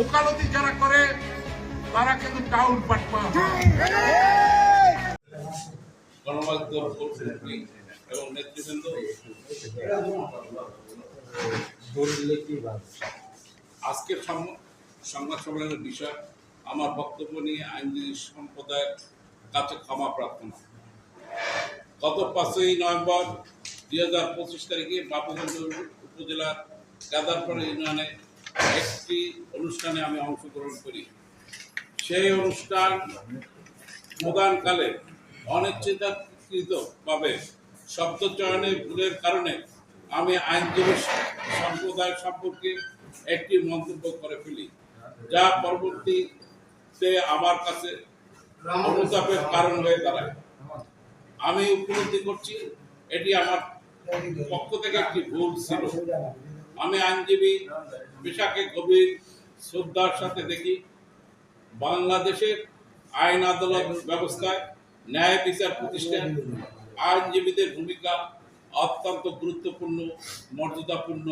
ওকালতি যারা করে, তারা কিন্তু টাউন পাটপা এবং আজকের সংবাদ সম্মেলনের বিষয়, আমার বক্তব্য নিয়ে আইনজীবী সম্প্রদায়ের কাছে ক্ষমা প্রার্থনা। গত পাঁচই নভেম্বর দুই হাজার পঁচিশ তারিখে বাবুগঞ্জ উপজেলার গাদারপাড়া ইউনিয়নে একটি অনুষ্ঠানে আমি অংশগ্রহণ করি। সেই অনুষ্ঠান প্রদানকালে শব্দ চয়নে ভুলের কারণে আমি আইনজীবী সম্প্রদায় সম্পর্কে একটি মন্তব্য করে ফেলি, যা পরবর্তীতে আমার কাছে অনুতাপের কারণ হয়ে দাঁড়ায়। আমি উপলব্ধি করছি এটি আমার পক্ষ থেকে একটি ভুল ছিল। আমি আইনজীবী পেশাকে গভীর শ্রদ্ধার সাথে দেখি বাংলাদেশের আইন আদালত ব্যবস্থায় ন্যায় বিচার প্রতিষ্ঠান আইনজীবীদের ভূমিকা অত্যন্ত গুরুত্বপূর্ণ মর্যাদাপূর্ণ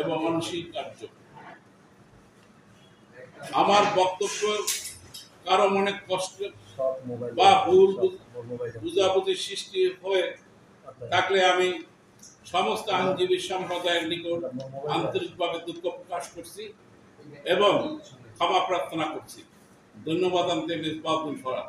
এবং অনস্বীকার্য। আমার বক্তব্য কারও মনে কষ্ট বা ভুল বুঝাবুঝির সৃষ্টি হয়ে থাকলে আমি সমস্ত আইনজীবী সম্প্রদায়ের নিকট আন্তরিকভাবে দুঃখ প্রকাশ করছি এবং ক্ষমা প্রার্থনা করছি। ধন্যবাদ আমি বাবুল ফরাদ